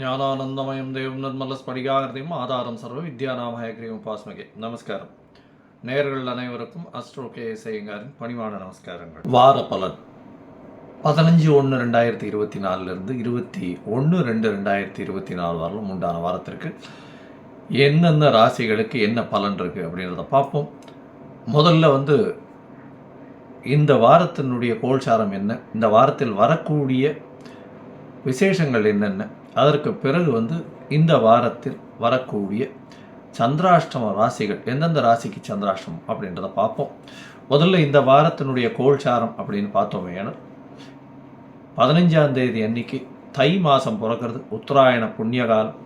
ஞானானந்தமயம் தேவம் நிர்மல ஸ்படிகாகிருதியும் ஆதாரம் சர்வ வித்யாநாமயக்ரியும் உபாஸ்மகே நமஸ்காரம். நேர்கள் அனைவருக்கும் அஸ்ட்ரோ கே செய்யுங்காரின் பணிவான நமஸ்காரங்கள். வார பலன். பதினஞ்சு ஒன்று ரெண்டாயிரத்தி இருபத்தி நாலுலேருந்து இருபத்தி ஒன்று ரெண்டு ரெண்டாயிரத்தி இருபத்தி நாலு வரலும் உண்டான வாரத்திற்கு எந்தெந்த ராசிகளுக்கு என்ன பலன் இருக்குது அப்படின்றத பார்ப்போம். முதல்ல வந்து இந்த வாரத்தினுடைய கோல்சாரம் என்ன? இந்த வாரத்தில் வரக்கூடிய விசேஷங்கள் என்னென்ன? அதற்கு பிறகு வந்து இந்த வாரத்தில் வரக்கூடிய சந்திராஷ்டம ராசிகள் எந்தெந்த ராசிக்கு சந்திராஷ்டமம் அப்படின்றத பார்ப்போம். முதல்ல இந்த வாரத்தினுடைய கோல்சாரம் அப்படின்னு பார்த்தோமே ஏன்னா பதினஞ்சாம் தேதி அன்னைக்கு தை மாதம் பிறக்கிறது உத்தராயண புண்ணியகாலம்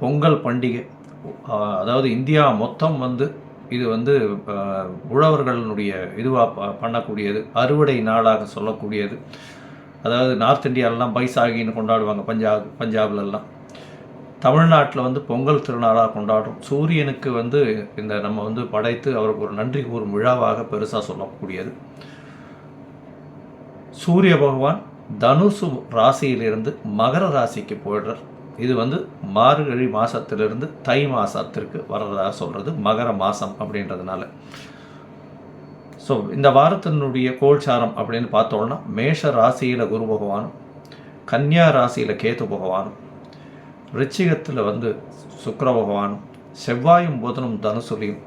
பொங்கல் பண்டிகை அதாவது இந்தியா மொத்தம் வந்து இது வந்து உழவர்களுடைய இதுவாக பண்ணக்கூடியது அறுவடை நாளாக சொல்லக்கூடியது. அதாவது நார்த் இந்தியாவிலலாம் பைசாகின்னு கொண்டாடுவாங்க பஞ்சாப் பஞ்சாப்லலாம் தமிழ்நாட்டில் வந்து பொங்கல் திருநாளாக கொண்டாடுறோம். சூரியனுக்கு வந்து இந்த நம்ம வந்து படைத்து அவருக்கு ஒரு நன்றி கூறும் விழாவாக பெருசாக சொல்லக்கூடியது. சூரிய பகவான் தனுசு ராசியிலிருந்து மகர ராசிக்கு போயிடுறார். இது வந்து மார்கழி மாதத்திலிருந்து தை மாதத்திற்கு வர்றதாக சொல்கிறது மகர மாதம் அப்படின்றதுனால. ஸோ இந்த வாரத்தினுடைய கோல்சாரம் அப்படின்னு பார்த்தோம்னா மேஷ ராசியில் குரு பகவானும் கன்னியா ராசியில் கேது பகவானும் ரிச்சிகத்தில் வந்து சுக்கர பகவானும் செவ்வாயும் புதனும் தனுசுலையும்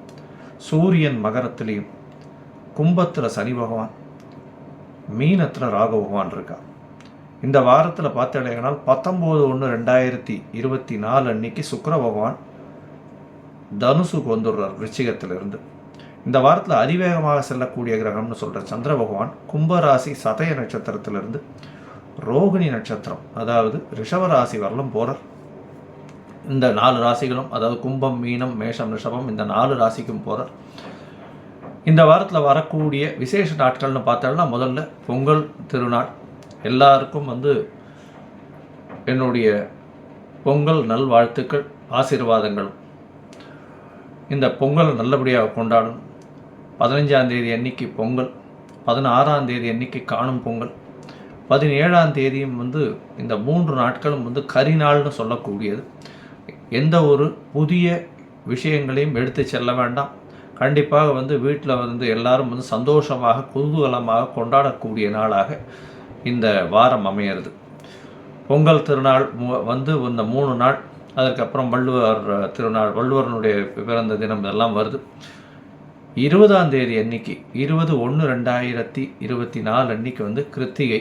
சூரியன் மகரத்துலேயும் கும்பத்தில் சனி பகவான் மீனத்தில் ராக பகவான் இருக்கா. இந்த வாரத்தில் பார்த்தீங்கன்னா பத்தொம்போது ஒன்று ரெண்டாயிரத்தி இருபத்தி நாலு அன்னைக்கு சுக்கர பகவான் தனுசுக்கு வந்துடுறார் ரிச்சிகத்திலிருந்து. இந்த வாரத்தில் அதிவேகமாக செல்லக்கூடிய கிரகம்னு சொல்கிற சந்திர பகவான் கும்பராசி சதய நட்சத்திரத்திலிருந்து ரோகிணி நட்சத்திரம் அதாவது ரிஷவராசி வரலும் போகிறார் இந்த நாலு ராசிகளும் அதாவது கும்பம் மீனம் மேஷம் ரிஷபம் இந்த நாலு ராசிக்கும் போகிறார் இந்த வாரத்தில் வரக்கூடிய விசேஷ நாட்கள்னு பார்த்தோம்னா முதல்ல பொங்கல் திருநாள். எல்லாருக்கும் வந்து என்னுடைய பொங்கல் நல்வாழ்த்துக்கள் ஆசீர்வாதங்களும் இந்த பொங்கல் நல்லபடியாக கொண்டாடணும். பதினஞ்சாம் தேதி அன்னைக்கு பொங்கல் பதினாறாம் தேதி அன்னைக்கு காணும் பொங்கல் பதினேழாம் தேதியும் வந்து இந்த மூன்று நாட்களும் வந்து கரிநாள்னு சொல்லக்கூடியது. எந்த ஒரு புதிய விஷயங்களையும் எடுத்து செல்ல வேண்டாம். கண்டிப்பாக வந்து வீட்டில் வந்து எல்லாரும் வந்து சந்தோஷமாக குதூகலமாக கொண்டாடக்கூடிய நாளாக இந்த வாரம் அமையிறது. பொங்கல் திருநாள் மு- வந்து இந்த மூணு நாள் அதற்கப்புறம் வள்ளுவர் திருநாள் வள்ளுவரனுடைய பிறந்த தினம் இதெல்லாம் வருது. இருபதாம் தேதி அன்னைக்கு இருபது ஒன்று ரெண்டாயிரத்தி இருபத்தி நாலு அன்னைக்கு வந்து கிருத்திகை.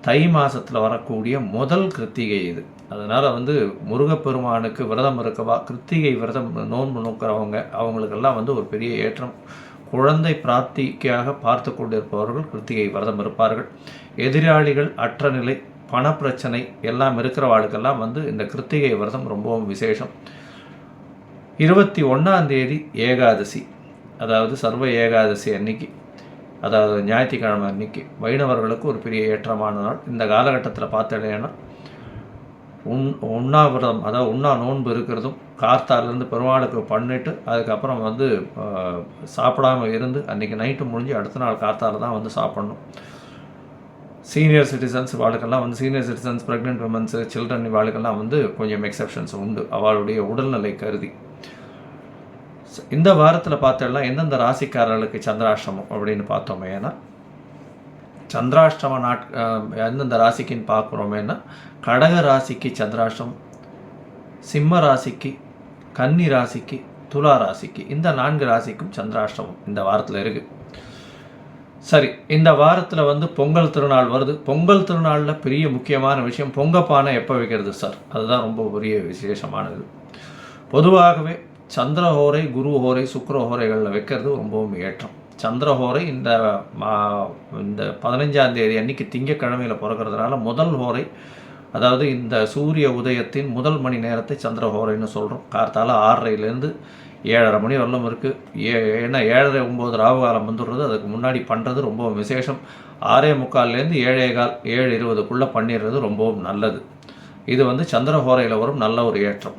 தை மாதத்தில் வரக்கூடிய முதல் கிருத்திகை இது. அதனால் வந்து முருகப்பெருமானுக்கு விரதம் இருக்கவா கிருத்திகை விரதம் நோன்பு நோக்கிறவங்க அவங்களுக்கெல்லாம் வந்து ஒரு பெரிய ஏற்றம். குழந்தை பிராப்திக்காக பார்த்து கொண்டிருப்பவர்கள் கிருத்திகை விரதம் இருப்பார்கள். எதிராளிகள் அற்ற நிலை பணப்பிரச்சனை எல்லாம் இருக்கிறவாளுக்கெல்லாம் வந்து இந்த கிருத்திகை விரதம் ரொம்பவும் விசேஷம். இருபத்தி ஒன்றாம் தேதி ஏகாதசி. அதாவது சர்வ ஏகாதசி அன்னைக்கு அதாவது ஞாயிற்றுக்கிழமை அன்னைக்கு வைணவர்களுக்கு ஒரு பெரிய ஏற்றமான நாள். இந்த காலகட்டத்தில் பார்த்தீங்கன்னா உண் உண்ணாவிரதம் அதாவது உண்ணா நோன்பு இருக்கிறதும் கார்த்தாலேருந்து பெருமாளுக்கு பண்ணிட்டு அதுக்கப்புறம் வந்து சாப்பிடாமல் சாப்பிடாம இருந்து அன்றைக்கி நைட்டு முடிஞ்சு அடுத்த நாள் கார்த்தால தான் வந்து சாப்பிடணும். சீனியர் சிட்டிசன்ஸ் வாழ்க்கெல்லாம் வந்து senior citizens pregnant womens children வாழ்க்கெல்லாம் வந்து கொஞ்சம் எக்ஸப்ஷன்ஸ் உண்டு. அவளுடைய உடல்நிலை கருதி. இந்த வாரத்தில் பார்த்தோம்னா எந்தெந்த ராசிக்காரர்களுக்கு சந்திராஷ்டமம் அப்படின்னு பார்த்தோமே ஏன்னா சந்திராஷ்டம நாட் எந்தெந்த ராசிக்குன்னு பார்க்குறோமேன்னா கடக ராசிக்கு சந்திராஷ்டமம் சிம்ம ராசிக்கு கன்னி ராசிக்கு துலா ராசிக்கு இந்த நான்கு ராசிக்கும் சந்திராஷ்டமம் இந்த வாரத்தில் இருக்குது சரி இந்த வாரத்தில் வந்து பொங்கல் திருநாள் வருது. பொங்கல் திருநாளில் பெரிய முக்கியமான விஷயம் பொங்கப்பானை எப்போ வைக்கிறது சார்? அதுதான் ரொம்ப பெரிய விசேஷமானது. பொதுவாகவே சந்திர ஹோரை குரு ஹோரை சுக்கர ஹோரைகளில் வைக்கிறது ரொம்பவும் ஏற்றம். சந்திரஹோரை இந்த மா இந்த பதினஞ்சாம் தேதி அன்னைக்கு திங்கக்கிழமையில் பிறக்கிறதுனால முதல் ஹோரை அதாவது இந்த சூரிய உதயத்தின் முதல் மணி நேரத்தை சந்திரஹோரைன்னு சொல்கிறோம் கார்த்தால ஆறரைலேருந்து ஏழரை மணி வரலும் இருக்குது ஏ ஏன்னா ஏழரை ஒம்பது ராவு காலம் வந்துடுறது அதுக்கு முன்னாடி பண்ணுறது ரொம்பவும் விசேஷம். ஆறே முக்கால்லேருந்து ஏழே கால் ஏழு இருபதுக்குள்ளே பண்ணிடுறது ரொம்பவும் நல்லது. இது வந்து சந்திரஹோரையில் வரும் நல்ல ஒரு ஏற்றம்.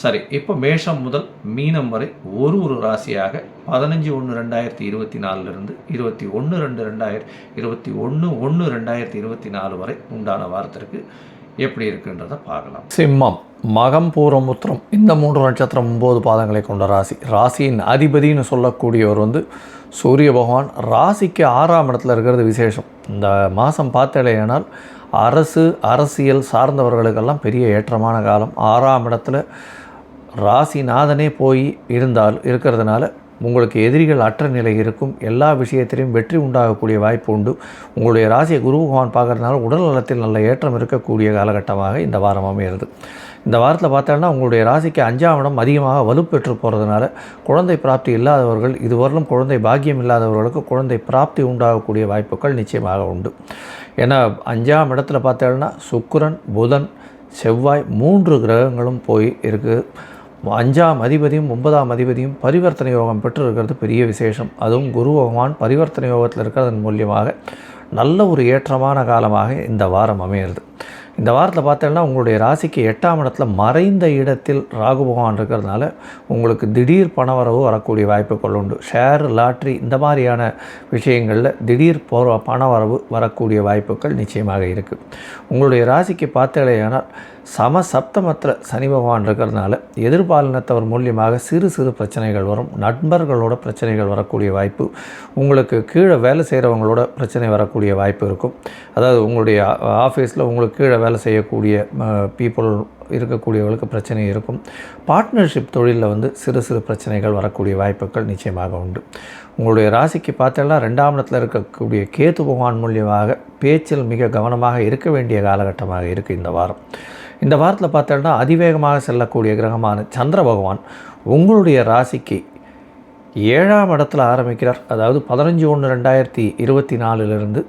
சரி இப்போ மேஷம் முதல் மீனம் வரை ஒரு ஒரு ராசியாக பதினஞ்சு ஒன்று ரெண்டாயிரத்தி இருபத்தி நாலுலேருந்து இருபத்தி ஒன்று ரெண்டு ரெண்டாயிரத்தி இருபத்தி ஒன்று ஒன்று ரெண்டாயிரத்தி இருபத்தி நாலு வரை உண்டான வாரத்திற்கு எப்படி இருக்குன்றதை பார்க்கலாம். சிம்மம் மகம் பூரம் உத்திரம் இந்த மூன்று நட்சத்திரம் ஒம்பது பாதங்களை கொண்ட ராசி. ராசியின் அதிபதின்னு சொல்லக்கூடியவர் வந்து சூரிய பகவான். ராசிக்கு ஆறாம் இடத்துல இருக்கிறது விசேஷம். இந்த மாதம் பார்த்தலையானால் அரசு அரசியல் சார்ந்தவர்களுக்கெல்லாம் பெரிய ஏற்றமான காலம். ஆறாம் இடத்துல ராசிநாதனே போய் இருந்தால் இருக்கிறதுனால உங்களுக்கு எதிரிகள் அற்ற நிலை இருக்கும். எல்லா விஷயத்திலையும் வெற்றி உண்டாகக்கூடிய வாய்ப்பு உண்டு. உங்களுடைய ராசியை குரு பகவான் பார்க்கறதுனால உடல் நலத்தில் நல்ல ஏற்றம் இருக்கக்கூடிய காலகட்டமாக இந்த வாரம் அமைகிறது. இந்த வாரத்தில் பார்த்தோன்னா உங்களுடைய ராசிக்கு அஞ்சாம் இடம் அதிகமாக வலுப்பெற்று போகிறதுனால குழந்தை பிராப்தி இல்லாதவர்கள் இதுவரையிலும் குழந்தை பாக்கியம் இல்லாதவர்களுக்கு குழந்தை பிராப்தி உண்டாகக்கூடிய வாய்ப்புகள் நிச்சயமாக உண்டு. ஏன்னா அஞ்சாம் இடத்துல பார்த்தோன்னா சுக்கரன் புதன் செவ்வாய் மூன்று கிரகங்களும் போய் இருக்குது அஞ்சாம் அதிபதியும் ஒன்பதாம் அதிபதியும் பரிவர்த்தனை யோகம் பெற்று இருக்கிறது பெரிய விசேஷம். அதுவும் குரு பகவான் பரிவர்த்தனை யோகத்தில் இருக்கிறதன் மூலியமாக நல்ல ஒரு ஏற்றமான காலமாக இந்த வாரம் அமையிறது. இந்த வாரத்தில் பார்த்தோன்னா உங்களுடைய ராசிக்கு எட்டாம் இடத்துல மறைந்த இடத்தில் ராகு பகவான் இருக்கிறதுனால உங்களுக்கு திடீர் பணவரவு வரக்கூடிய வாய்ப்புகள் உண்டு. ஷேர் லாட்ரி இந்த மாதிரியான விஷயங்களில் திடீர் போற பணவரவு வரக்கூடிய வாய்ப்புகள் நிச்சயமாக இருக்குது உங்களுடைய ராசிக்கு பார்த்தேலையானால் சம சப்தமத்தில் சனி பகவான் இருக்கிறதுனால எதிர்பாலினத்தவர் மூலியமாக சிறு சிறு பிரச்சனைகள் வரும். நண்பர்களோட பிரச்சனைகள் வரக்கூடிய வாய்ப்பு உங்களுக்கு கீழே வேலை செய்கிறவங்களோட பிரச்சனை வரக்கூடிய வாய்ப்பு இருக்கும். அதாவது உங்களுடைய ஆஃபீஸில் உங்களுக்கு கீழே வேலை செய்யக்கூடிய பீப்புள் இருக்கக்கூடியவர்களுக்கு பிரச்சனை இருக்கும். பார்ட்னர்ஷிப் தொழிலில் வந்து சிறு சிறு பிரச்சனைகள் வரக்கூடிய வாய்ப்புகள் நிச்சயமாக உண்டு. உங்களுடைய ராசிக்கு பார்த்தோன்னா ரெண்டாம் இடத்துல இருக்கக்கூடிய கேத்து பகவான் மூலியமாக பேச்சில் மிக கவனமாக இருக்க வேண்டிய காலகட்டமாக இருக்குது இந்த வாரம். இந்த வாரத்தில் பார்த்தோன்னா அதிவேகமாக செல்லக்கூடிய கிரகமான சந்திர பகவான் உங்களுடைய ராசிக்கு ஏழாம் இடத்துல ஆரம்பிக்கிறார். அதாவது பதினஞ்சு ஒன்று ரெண்டாயிரத்தி இருபத்தி நாலுலேருந்து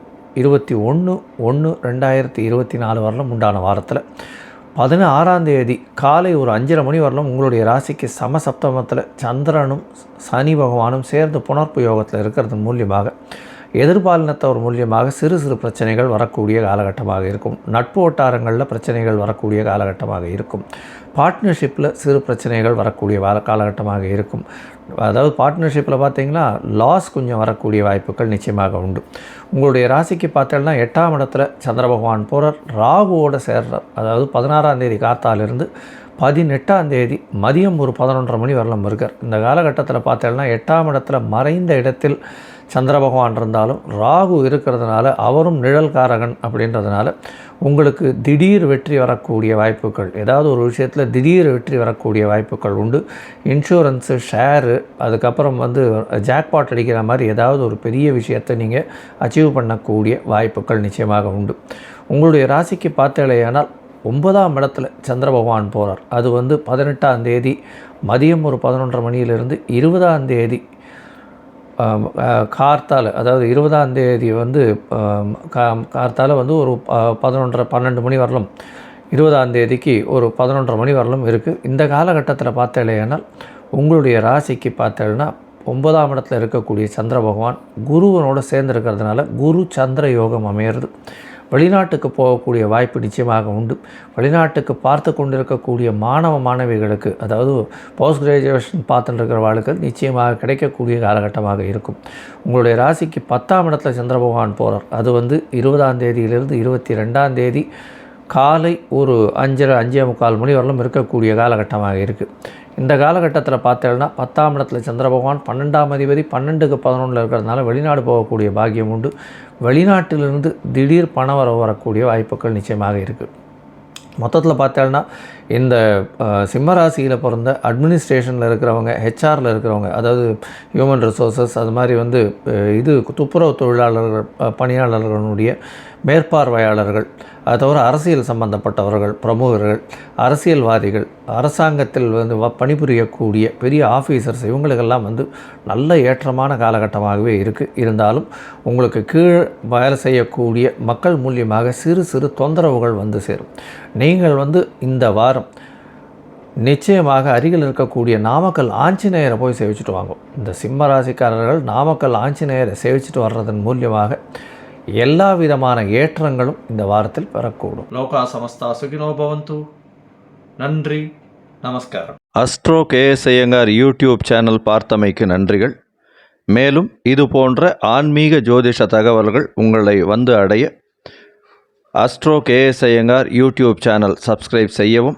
இருபத்தி ஒன்று ஒன்று ரெண்டாயிரத்தி இருபத்தி நாலு வரலும் உண்டான வாரத்தில். பதினாறாம் தேதி காலை ஒரு அஞ்சரை மணி வரலும் உங்களுடைய ராசிக்கு சமசப்தமத்தில் சந்திரனும் சனி பகவானும் சேர்ந்து புனர்ப்பு யோகத்தில் இருக்கிறது மூலியமாக. எதிர்பாலினத்தவர் மூலியமாக சிறு சிறு பிரச்சனைகள் வரக்கூடிய காலகட்டமாக இருக்கும். நட்பு வட்டாரங்களில் பிரச்சனைகள் வரக்கூடிய காலகட்டமாக இருக்கும். பார்ட்னர்ஷிப்பில் சிறு பிரச்சனைகள் வரக்கூடிய காலகட்டமாக இருக்கும். அதாவது பார்ட்னர்ஷிப்பில் பார்த்தீங்கன்னா லாஸ் கொஞ்சம் வரக்கூடிய வாய்ப்புகள் நிச்சயமாக உண்டு. உங்களுடைய ராசிக்கு பார்த்தோம்னா எட்டாம் இடத்துல சந்திர பகவான் போகிறார் ராகுவோட சேர்றார். அதாவது பதினாறாம் தேதி காத்தாலிருந்து பதினெட்டாம் தேதி மதியம் ஒரு பதினொன்றரை மணி வரலாம் இருக்கார் இந்த காலகட்டத்தில் பார்த்தேன்னா எட்டாம் இடத்துல மறைந்த இடத்தில் சந்திர பகவான் இருந்தாலும் ராகு இருக்கிறதுனால அவரும் நிழல்காரகன் அப்படின்றதுனால உங்களுக்கு திடீர் வெற்றி வரக்கூடிய வாய்ப்புகள் ஏதாவது ஒரு விஷயத்தில் திடீர் வெற்றி வரக்கூடிய வாய்ப்புகள் உண்டு. இன்சூரன்ஸு ஷேரு அதுக்கப்புறம் வந்து ஜாக்பாட் அடிக்கிற மாதிரி ஏதாவது ஒரு பெரிய விஷயத்தை நீங்கள் அச்சீவ் பண்ணக்கூடிய வாய்ப்புகள் நிச்சயமாக உண்டு. உங்களுடைய ராசிக்கு பார்த்தேலையானால் ஒன்பதாம் இடத்துல சந்திர பகவான் போகிறார் அது வந்து பதினெட்டாம் தேதி மதியம் ஒரு பதினொன்றரை மணியிலிருந்து இருபதாம் தேதி கார்த்தால் அதாவது இருபதாம் தேதி வந்து கார்த்தால் வந்து ஒரு பதினொன்றரை பன்னெண்டு மணி வரலும் இருபதாம் தேதிக்கு ஒரு பதினொன்றரை மணி வரலும் இருக்குது இந்த காலகட்டத்தில் பார்த்தேனால் உங்களுடைய ராசிக்கு பார்த்தேன்னா ஒன்பதாம் இடத்துல இருக்கக்கூடிய சந்திர பகவான் குருவனோட சேர்ந்து இருக்கிறதுனால குரு சந்திர யோகம் அமையிறது. வெளிநாட்டுக்கு போகக்கூடிய வாய்ப்பு நிச்சயமாக உண்டு. வெளிநாட்டுக்கு பார்த்து கொண்டிருக்கக்கூடிய மாணவ மாணவிகளுக்கு அதாவது போஸ்ட் கிராஜுவேஷன் பார்த்துட்டு இருக்கிறவர்களுக்கு நிச்சயமாக கிடைக்கக்கூடிய காலகட்டமாக இருக்கும். உங்களுடைய ராசிக்கு பத்தாம் இடத்துல சந்திர பகவான் போகிறார் அது வந்து இருபதாம் தேதியிலிருந்து இருபத்தி ரெண்டாம் தேதி காலை ஒரு அஞ்சரை அஞ்சே முக்கால் மணி வரலும் இருக்கக்கூடிய காலகட்டமாக இருக்குது இந்த காலகட்டத்தில் பார்த்தேன்னா பத்தாம் இடத்துல சந்திர பகவான் பன்னெண்டாம் அதிபதி பன்னெண்டுக்கு பதினொன்றில் இருக்கிறதுனால வெளிநாடு போகக்கூடிய பாக்கியம் உண்டு. வெளிநாட்டிலிருந்து திடீர் பணம் வர வரக்கூடிய வாய்ப்புகள் நிச்சயமாக இருக்குது மொத்தத்தில் பார்த்தேன்னா இந்த சிம்மராசியில் பிறந்த அட்மினிஸ்ட்ரேஷனில் இருக்கிறவங்க ஹெச்ஆரில் இருக்கிறவங்க அதாவது ஹியூமன் ரிசோர்சஸ் அது மாதிரி வந்து இது துப்புரவு தொழிலாளர்கள் பணியாளர்களுடைய மேற்பார்வையாளர்கள் அது தவிர அரசியல் சம்பந்தப்பட்டவர்கள் பிரமுகர்கள் அரசியல்வாதிகள் அரசாங்கத்தில் வந்து வ- பணிபுரியக்கூடிய பெரிய ஆஃபீஸர்ஸ் இவங்களுக்கெல்லாம் வந்து நல்ல ஏற்றமான காலகட்டமாகவே இருக்குது இருந்தாலும் உங்களுக்கு கீழ் வேலை செய்யக்கூடிய மக்கள் மூலியமாக சிறு சிறு தொந்தரவுகள் வந்து சேரும். நீங்கள் வந்து இந்த வாரம் நிச்சயமாக அருகில் இருக்கக்கூடிய நாமக்கல் ஆஞ்சநேயரை போய் சேவிச்சுட்டு வாங்க இந்த சிம்ம ராசிக்காரர்கள் நாமக்கல் ஆஞ்சநேயரை சேவிச்சுட்டு வர்றதன் மூலியமாக எல்லா விதமான ஏற்றங்களும் இந்த வாரத்தில் பெறக்கூடும் லோகா சமஸ்தா சுகினோ பவந்து. நன்றி நமஸ்காரம். Astro KS Iyengar YouTube channel பார்த்தமைக்கு நன்றிகள். மேலும் இது போன்ற ஆன்மீக ஜோதிஷ தகவல்கள் உங்களை வந்து அடைய astro KS Iyengar YouTube channel subscribe செய்யவும்